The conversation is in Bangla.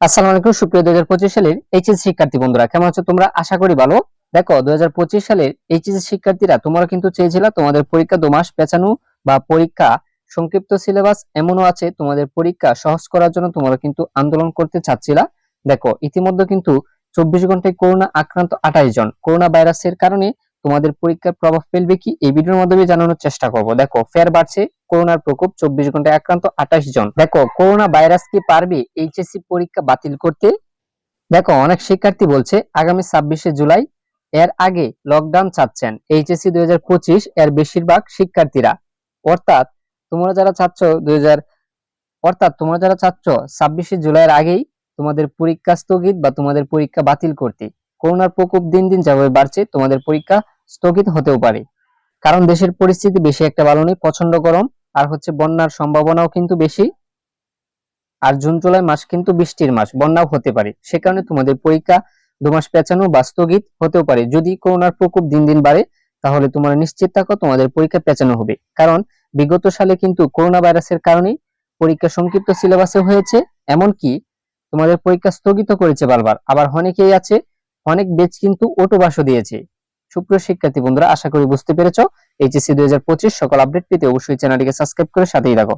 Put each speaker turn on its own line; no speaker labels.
আসসালামু আলাইকুম, সুপ্রিয় দুই হাজার পঁচিশ সালের এইচএস শিক্ষার্থী বন্ধুরা, কেমন আছো তোমরা? আশা করি ভালো। দেখো, দুই হাজার পঁচিশ সালের এইচএস শিক্ষার্থীরা, তোমরা কিন্তু চেয়েছিলা তোমাদের পরীক্ষা দু মাস পেছানো বা পরীক্ষা সংক্ষিপ্ত সিলেবাস এমনও আছে, তোমাদের পরীক্ষা সহজ করার জন্য তোমরা কিন্তু আন্দোলন করতে চাচ্ছিলা। দেখো, ইতিমধ্যে কিন্তু চব্বিশ ঘন্টায় করোনা আক্রান্ত আঠাশ জন। করোনা ভাইরাসের কারণে তোমাদের পরীক্ষার প্রভাব ফেলবে কি? এই ভিডিওর মাধ্যমে জানানোর চেষ্টা করব। দেখো ফের বাড়ছে, করোনার প্রকোপ, চব্বিশ ঘন্টায় আক্রান্ত আঠাশ জন। দেখো, করোনা ভাইরাস কি পারবে এইচএসসি পরীক্ষা বাতিল করতে? দেখো, অনেক শিক্ষার্থী বলছে, আগামী ছাব্বিশে জুলাই এর আগে লকডাউন চাচ্ছেন এইচএসসি দুই এর বেশিরভাগ শিক্ষার্থীরা। অর্থাৎ, তোমরা যারা চাচ্ছ দু হাজার, অর্থাৎ তোমরা যারা চাচ্ছ ছাব্বিশে জুলাইয়ের আগেই তোমাদের পরীক্ষা স্থগিত বা তোমাদের পরীক্ষা বাতিল করতে। করোনার প্রকোপ দিন দিন যেভাবে বাড়ছে, তোমাদের পরীক্ষা স্থগিত হতেও পারে। কারণ দেশের পরিস্থিতি বেশি একটা ভালো নেই প্রচণ্ড গরম, আর হচ্ছে বন্যার সম্ভাবনাও কিন্তু বেশি। আর জুন, জুলাই মাস কিন্তু বৃষ্টির মাস, বন্যাও হতে পারে। সে কারণে তোমাদের পরীক্ষা দু মাস পেঁচানো বা স্থগিত হতেও পারে। যদি করোনার প্রকোপ দিন দিন বাড়ে, তাহলে তোমরা নিশ্চিত থাকো তোমাদের পরীক্ষা পেঁচানো হবে। কারণ বিগত সালে কিন্তু করোনা ভাইরাসের কারণে পরীক্ষা সংক্ষিপ্ত সিলেবাসে হয়েছে, এমনকি তোমাদের পরীক্ষা স্থগিত করেছে বারবার। আবার অনেকেই আছে, অনেক বেচ কিন্তু অটোবাসও দিয়েছে। সুপ্রিয় শিক্ষার্থী বন্ধুরা, আশা করি বুঝতে পেরেছ। এইচএসসি দুই হাজার পঁচিশ সকল আপডেট পেতে অবশ্যই চ্যানেলটিকে সাবস্ক্রাইব করে সাথেই রাখো